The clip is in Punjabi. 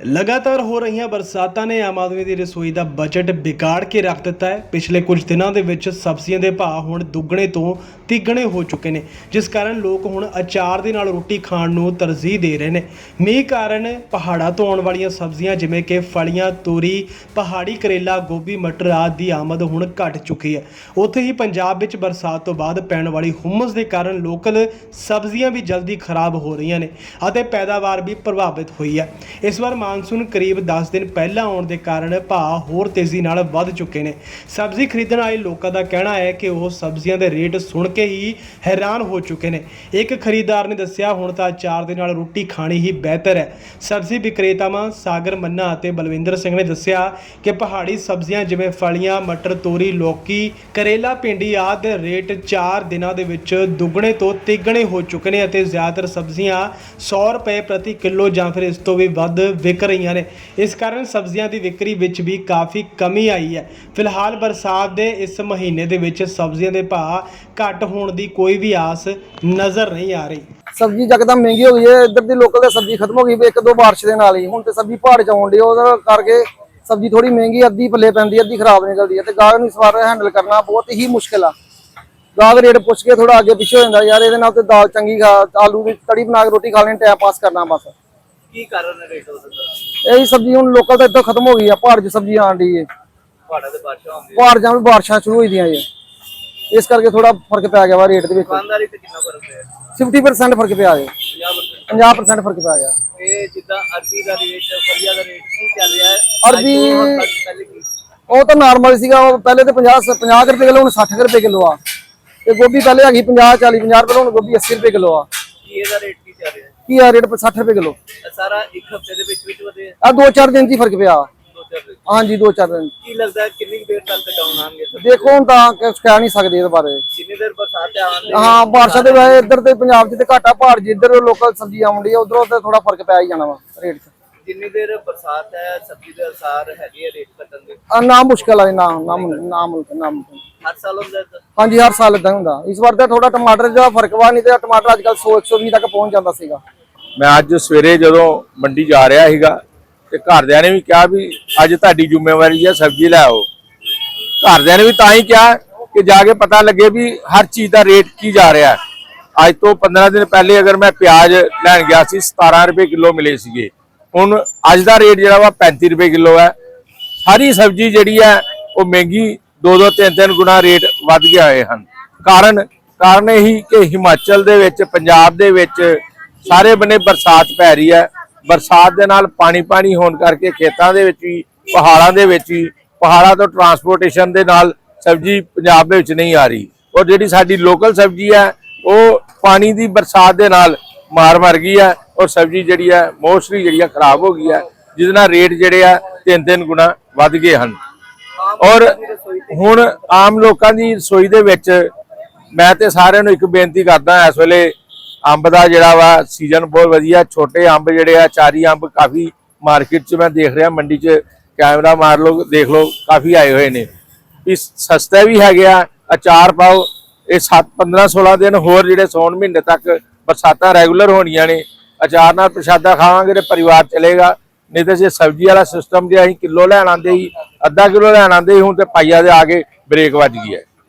ਲਗਾਤਾਰ ਹੋ ਰਹੀਆਂ ਬਰਸਾਤਾਂ ਨੇ ਆਮ ਆਦਮੀ ਦੀ ਰਸੋਈ ਦਾ ਬਜਟ ਵਿਗਾੜ ਕੇ ਰੱਖ ਦਿੱਤਾ ਹੈ। ਪਿਛਲੇ ਕੁਝ ਦਿਨਾਂ ਦੇ ਵਿੱਚ ਸਬਜ਼ੀਆਂ ਦੇ ਭਾਅ ਹੁਣ ਦੁੱਗਣੇ ਤੋਂ ਤਿੱਗਣੇ ਹੋ ਚੁੱਕੇ ਨੇ, ਜਿਸ ਕਾਰਨ ਲੋਕ ਹੁਣ ਅਚਾਰ ਦੇ ਨਾਲ ਰੋਟੀ ਖਾਣ ਨੂੰ ਤਰਜੀਹ ਦੇ ਰਹੇ ਨੇ। ਮੀਂਹ ਕਾਰਨ ਪਹਾੜਾਂ ਤੋਂ ਆਉਣ ਵਾਲੀਆਂ ਸਬਜ਼ੀਆਂ ਜਿਵੇਂ ਕਿ ਫਲੀਆਂ, ਤੋਰੀ, ਪਹਾੜੀ ਕਰੇਲਾ, ਗੋਭੀ, ਮਟਰ ਆਦਿ ਦੀ ਆਮਦ ਹੁਣ ਘਟ ਚੁੱਕੀ ਹੈ। ਉੱਥੇ ਹੀ ਪੰਜਾਬ ਵਿੱਚ ਬਰਸਾਤ ਤੋਂ ਬਾਅਦ ਪੈਣ ਵਾਲੀ ਹੁਮਸ ਦੇ ਕਾਰਨ ਲੋਕਲ ਸਬਜ਼ੀਆਂ ਵੀ ਜਲਦੀ ਖਰਾਬ ਹੋ ਰਹੀਆਂ ਨੇ ਅਤੇ ਪੈਦਾਵਾਰ ਵੀ ਪ੍ਰਭਾਵਿਤ ਹੋਈ ਹੈ। ਇਸ ਵਾਰ ਮਾਨਸੂਨ ਕਰੀਬ 10 ਦਿਨ ਪਹਿਲਾਂ ਆਉਣ ਦੇ ਕਾਰਨ ਭਾਅ ਹੋਰ ਤੇਜ਼ੀ ਨਾਲ ਵੱਧ ਚੁੱਕੇ ਨੇ। ਸਬਜ਼ੀ ਖਰੀਦਣ ਆਏ ਲੋਕਾਂ ਦਾ ਕਹਿਣਾ ਹੈ ਕਿ ਉਹ ਸਬਜ਼ੀਆਂ ਦੇ ਰੇਟ ਸੁਣ ਕੇ ਹੀ ਹੈਰਾਨ ਹੋ ਚੁੱਕੇ ਨੇ। ਇੱਕ ਖਰੀਦਦਾਰ ਨੇ ਦੱਸਿਆ, ਹੁਣ ਤਾਂ ਅਚਾਰ ਦੇ ਨਾਲ ਰੋਟੀ ਖਾਣੀ ਹੀ ਬਿਹਤਰ ਹੈ। ਸਬਜ਼ੀ ਵਿਕਰੇਤਾਵਾਂ ਸਾਗਰ ਮੰਨਾ ਅਤੇ ਬਲਵਿੰਦਰ ਸਿੰਘ ਨੇ ਦੱਸਿਆ ਕਿ ਪਹਾੜੀ ਸਬਜ਼ੀਆਂ ਜਿਵੇਂ ਫਲੀਆਂ, ਮਟਰ, ਤੋਰੀ, ਲੌਕੀ, ਕਰੇਲਾ, ਭਿੰਡੀ ਆਦਿ ਦੇ ਰੇਟ 4 ਦਿਨਾਂ ਦੇ ਵਿੱਚ ਦੁੱਗਣੇ ਤੋਂ ਤਿੱਗਣੇ ਹੋ ਚੁੱਕੇ ਨੇ ਅਤੇ ਜ਼ਿਆਦਾਤਰ ਸਬਜ਼ੀਆਂ 100 ਰੁਪਏ ਪ੍ਰਤੀ ਕਿਲੋ ਜਾਂ ਫਿਰ ਇਸ ਤੋਂ ਵੀ ਵੱਧ ਵਿਕ ਰਹੀਆਂ ਨੇ। ਇਸ ਕਾਰਨ ਸਬਜ਼ੀਆਂ ਦੀ ਵਿਕਰੀ ਵਿੱਚ ਵੀ ਕਾਫੀ ਕਮੀ ਆਈ ਹੈ। ਫਿਲਹਾਲ ਬਰਸਾਤ ਦੇ ਇਸ ਮਹੀਨੇ ਦੇ ਵਿੱਚ ਸਬਜ਼ੀਆਂ ਦੇ ਭਾਅ ਘੱਟ ਹੋਣ ਦੀ ਕੋਈ ਵੀ ਆਸ ਨਜ਼ਰ ਨਹੀਂ ਆ ਰਹੀ। ਸਬਜ਼ੀ ਯਕਦਮ ਮਹਿੰਗੀ ਹੋ ਗਈ ਹੈ। ਇੱਧਰ ਦੀ ਲੋਕਲ ਤੇ ਸਬਜ਼ੀ ਖਤਮ ਹੋ ਗਈ ਇੱਕ ਦੋ ਬਾਰਿਸ਼ ਦੇ ਨਾਲ ਹੀ। ਹੁਣ ਤੇ ਸਬਜ਼ੀ ਪਹਾੜ ਚ ਆਉਣ ਡਈ, ਉਹਦਾ ਕਰਕੇ ਸਬਜ਼ੀ ਥੋੜੀ ਮਹਿੰਗੀ, ਅੱਧੀ ਪੱਲੇ ਪੈਂਦੀ, ਅੱਧੀ ਖਰਾਬ ਨਿਕਲਦੀ ਹੈ ਤੇ ਗਾਹਕ ਨੂੰ ਇਸ ਵਾਰ ਹੈਂਡਲ ਕਰਨਾ ਬਹੁਤ ਹੀ ਮੁਸ਼ਕਿਲ ਆ। ਗਾਹਕ ਰੇਟ ਪੁੱਛ ਕੇ ਥੋੜਾ ਅੱਗੇ ਪਿੱਛੇ ਹੋ ਜਾਂਦਾ, ਯਾਰ ਇਹਦੇ ਨਾਲ ਤੇ ਦਾਲ ਚੰਗੀ ਖਾ, ਆਲੂ ਦੀ ਤੜੀ ਬਣਾ ਕੇ ਰੋਟੀ ਖਾ ਲੈਣੀ ਟਾਈਮ ਪਾਸ ਕਰਨਾ ਬਸ। ਕੀ ਕਾਰਨ ਹੈ ਰੇਟ ਉਹਦਾ ਇਹੀ ਸਬਜ਼ੀ ਹੁਣ ਲੋਕਲ ਤਾਂ ਇੱਥੋਂ ਖਤਮ ਹੋ ਗਈ ਆ ਪਹਾੜ 'ਚ ਸਬਜ਼ੀ ਆਣ ਡਈ ਏ। ਪਹਾੜਾਂ ਦੇ ਬਾਦਸ਼ਾਹ ਹੁੰਦੇ ਪਹਾੜ ਜਾਂ ਵੀ ਬਾਰਿਸ਼ਾਂ ਸ਼ੁਰੂ ਹੋਈ ਦੀਆਂ ਏ। ਇਸ ਕਰਕੇ ਥੋੜਾ ਫ਼ਰਕ ਪੈ ਗਿਆ ਵਾ ਰੇਟ ਦੇ ਵਿੱਚ। ਦੁਕਾਨਦਾਰੀ ਤੇ ਕਿੰਨਾ ਫ਼ਰਕ ਹੈ 50% ਫ਼ਰਕ ਪਿਆ ਏ। 50% 50% ਫ਼ਰਕ ਪੈ ਗਿਆ ਇਹ ਜਿੱਦਾਂ ਅਰਬੀ ਦਾ ਰੇਟ ਫਲੀਆ ਦਾ ਰੇਟ ਕੀ ਚੱਲ ਰਿਹਾ ਹੈ? ਅਰਬੀ- ਅੱਜ ਤੋਂ ਹਫ਼ਤਾ ਪਹਿਲੇ ਕੀ ਸੀ? ਉਹ ਤਾਂ ਨਾਰਮਲ ਸੀਗਾ ਉਹ ਪਹਿਲੇ ਤੇ 50 50 ਰੁਪਏ ਕਿਲੋ ਹੁਣ 60 ਰੁਪਏ ਕਿਲੋ ਆ। ਤੇ ਗੋਭੀ ਪਹਿਲੇ ਹੈਗੀ 50 40 50 ਰੁਪਏ ਹੁਣ ਗੋਭੀ 80 ਰੁਪਏ ਕਿਲੋ ਆ। ਕੀ ਇਹਦਾ ਰੇਟ ਕੀ ਚੱਲ ਰਿਹਾ ਹੈ? ਕੀ ਆ ਰੇਟ 60 ਰੁਪਏ ਕਿਲੋ? ਸਾਰਾ ਇੱਕ ਹਫ਼ਤੇ ਦੇ ਵਿੱਚ ਵਿੱਚ ਵਧੇ? ਆ ਦੋ ਚਾਰ ਦਿਨ ਹੀ ਫ਼ਰਕ ਪਿਆ। ਦੋ ਹਾਂਜੀ ਦੋ ਚਾਰ ਦਿਨ ਕੀ ਲੱਗਦਾ ਹੈ ਕਿੰਨੀ ਦੇਰ ਤੱਕ ਡਾਊਨ ਆਣਗੇ ਦੇਖੋ ਹੁਣ ਤਾਂ ਕਹਿ ਨਹੀਂ ਸਕਦੇ ਇਹਦੇ ਬਾਰੇ। ਜਿੰਨੀ ਦੇਰ ਬਰਸਾਤ ਆਉਣ ਹਾਂ ਬਾਰਿਸ਼ਾਂ ਦੇ ਵੈਸੇ ਇੱਧਰ ਤੇ ਪੰਜਾਬ 'ਚ ਤੇ ਘਾਟਾ ਪਹਾੜ ਜਿੱਧਰ ਲੋਕਲ ਸਬਜ਼ੀ ਆਉਂਦੀ ਆ ਉਧਰੋਂ ਤੇ ਥੋੜਾ ਫ਼ਰਕ ਪੈ ਹੀ ਜਾਣਾ ਵਾ ਰੇਟ 'ਚ। ਜਿੰਨੀ ਦੇਰ ਬਰਸਾਤ ਹੈ ਸਬਜ਼ੀ ਦੇ ਅਸਾਰ ਹੈਗੇ ਰੇਟ ਘਟਣ ਦੇ? ਆ ਨਾ ਮੁਸ਼ਕਲ ਆ ਜੀ, ਨਾ ਨਾ ਨਾ ਮੁਮਕਿਨ ਨਾ ਮੁਮਕਿਨ। ਹਰ ਸਾਲ ਹੁੰਦਾ ਹਾਂਜੀ ਹਰ ਸਾਲ ਇਦਾਂ ਹੁੰਦਾ। ਇਸ ਵਾਰ ਤਾਂ ਥੋੜਾ ਟਮਾਟਰ ਦਾ ਫ਼ਰਕ ਵਾ ਨਹੀਂ ਤੇ ਟਮਾਟਰ ਅੱਜ ਕੱਲ 100 120 ਤੱਕ ਪਹੁੰਚ ਜਾਂਦਾ ਸੀਗਾ। ਮੈਂ ਅੱਜ ਸਵੇਰੇ ਜਦੋਂ ਮੰਡੀ ਜਾ ਰਿਹਾ ਸੀਗਾ ਤੇ ਘਰਦਿਆਂ ਨੇ ਵੀ ਕਿਹਾ ਵੀ ਅੱਜ ਤੁਹਾਡੀ ਜ਼ਿੰਮੇਵਾਰੀ ਹੈ ਸਬਜ਼ੀ ਲੈ ਆਓ। ਘਰਦਿਆਂ ਨੇ ਵੀ ਤਾਂ ਹੀ ਕਿਹਾ ਕਿ ਜਾ ਕੇ ਪਤਾ ਲੱਗੇ ਵੀ ਹਰ ਚੀਜ਼ ਦਾ ਰੇਟ ਕੀ ਜਾ ਰਿਹਾ ਹੈ। ਅੱਜ ਤੋਂ 15 ਦਿਨ ਪਹਿਲੇ ਅਗਰ ਮੈਂ ਪਿਆਜ਼ ਲੈਣ ਗਿਆ ਸੀ 17 ਰੁਪਏ ਕਿਲੋ ਮਿਲੇ ਸੀਗੇ। ਹੁਣ ਅੱਜ ਦਾ ਰੇਟ ਜਿਹੜਾ ਵਾ 35 ਰੁਪਏ ਕਿਲੋ ਹੈ। ਸਾਰੀ ਸਬਜ਼ੀ ਜਿਹੜੀ ਹੈ ਉਹ ਮਹਿੰਗੀ ਦੋ ਦੋ ਤਿੰਨ ਤਿੰਨ ਗੁਣਾ ਰੇਟ ਵੱਧ ਗਿਆ ਹੋਏ ਹਨ। ਕਾਰਨ ਕਾਰਨ ਇਹੀ ਕਿ ਹਿਮਾਚਲ ਦੇ ਵਿੱਚ, ਪੰਜਾਬ ਦੇ ਵਿੱਚ ਸਾਰੇ ਬੰਨੇ ਬਰਸਾਤ ਪੈ ਰਹੀ ਹੈ। ਬਰਸਾਤ ਦੇ ਨਾਲ ਪਾਣੀ ਪਾਣੀ ਹੋਣ ਕਰਕੇ ਖੇਤਾਂ ਦੇ ਵਿੱਚ ਵੀ, ਪਹਾੜਾਂ ਦੇ ਵਿੱਚ ਵੀ, ਪਹਾੜਾਂ ਤੋਂ ਟਰਾਂਸਪੋਰਟੇਸ਼ਨ ਦੇ ਨਾਲ ਸਬਜ਼ੀ ਪੰਜਾਬ ਦੇ ਵਿੱਚ ਨਹੀਂ ਆ ਰਹੀ। ਔਰ ਜਿਹੜੀ ਸਾਡੀ ਲੋਕਲ ਸਬਜ਼ੀ ਹੈ, ਉਹ ਪਾਣੀ ਦੀ ਬਰਸਾਤ ਦੇ ਨਾਲ ਮਾਰ ਮਰ ਗਈ ਹੈ ਔਰ ਸਬਜ਼ੀ ਜਿਹੜੀ ਹੈ ਮੋਸਟਲੀ ਜਿਹੜੀ ਹੈ ਖਰਾਬ ਹੋ ਗਈ ਹੈ, ਜਿਹਦੇ ਨਾਲ ਰੇਟ ਜਿਹੜੇ ਆ ਤਿੰਨ ਤਿੰਨ ਗੁਣਾ ਵੱਧ ਗਏ ਹਨ। ਔਰ ਹੁਣ ਆਮ ਲੋਕਾਂ ਦੀ ਰਸੋਈ ਦੇ ਵਿੱਚ ਮੈਂ ਤੇ ਸਾਰਿਆਂ ਨੂੰ ਇੱਕ ਬੇਨਤੀ ਕਰਦਾ ਇਸ ਵੇਲੇ ਅੰਬ ਦਾ ਜਿਹੜਾ ਵਾ ਸੀਜ਼ਨ ਬਹੁਤ ਵਧੀਆ, ਛੋਟੇ ਅੰਬ ਜਿਹੜੇ ਆ, ਚਾਰੀ ਅੰਬ ਕਾਫੀ ਮਾਰਕੀਟ 'ਚ ਮੈਂ ਦੇਖ ਰਿਹਾ, ਮੰਡੀ 'ਚ ਕੈਮਰਾ ਮਾਰ ਲਓ, ਦੇਖ ਲਓ, ਕਾਫੀ ਆਏ ਹੋਏ ਨੇ। ਵੀ ਸਸਤੇ ਵੀ ਹੈਗੇ ਆ, ਅਚਾਰ ਪਾਓ, ਇਹ 7 15 16 ਦਿਨ ਹੋਰ ਜਿਹੜੇ ਸੌਣ ਮਹੀਨੇ ਤੱਕ ਬਰਸਾਤਾਂ ਰੈਗੂਲਰ ਹੋਣੀਆਂ ਨੇ। ਅਚਾਰ ਨਾਲ ਪ੍ਰਸ਼ਾਦਾ ਖਾਵਾਂਗੇ ਤੇ ਪਰਿਵਾਰ ਚਲੇਗਾ, ਨਹੀਂ ਤੇ ਜੇ ਸਬਜ਼ੀ ਵਾਲਾ ਸਿਸਟਮ ਜੇ ਅਸੀਂ ਕਿਲੋ ਲੈਣ ਆਂਦੇ ਸੀ ਅੱਧਾ ਕਿਲੋ ਲੈਣ ਆਂਦੇ ਸੀ, ਹੁਣ ਤੇ ਪਾਈਆ ਦੇ ਆ ਕੇ ਬ੍ਰੇਕ ਵੱਜ ਗਈ ਹੈ।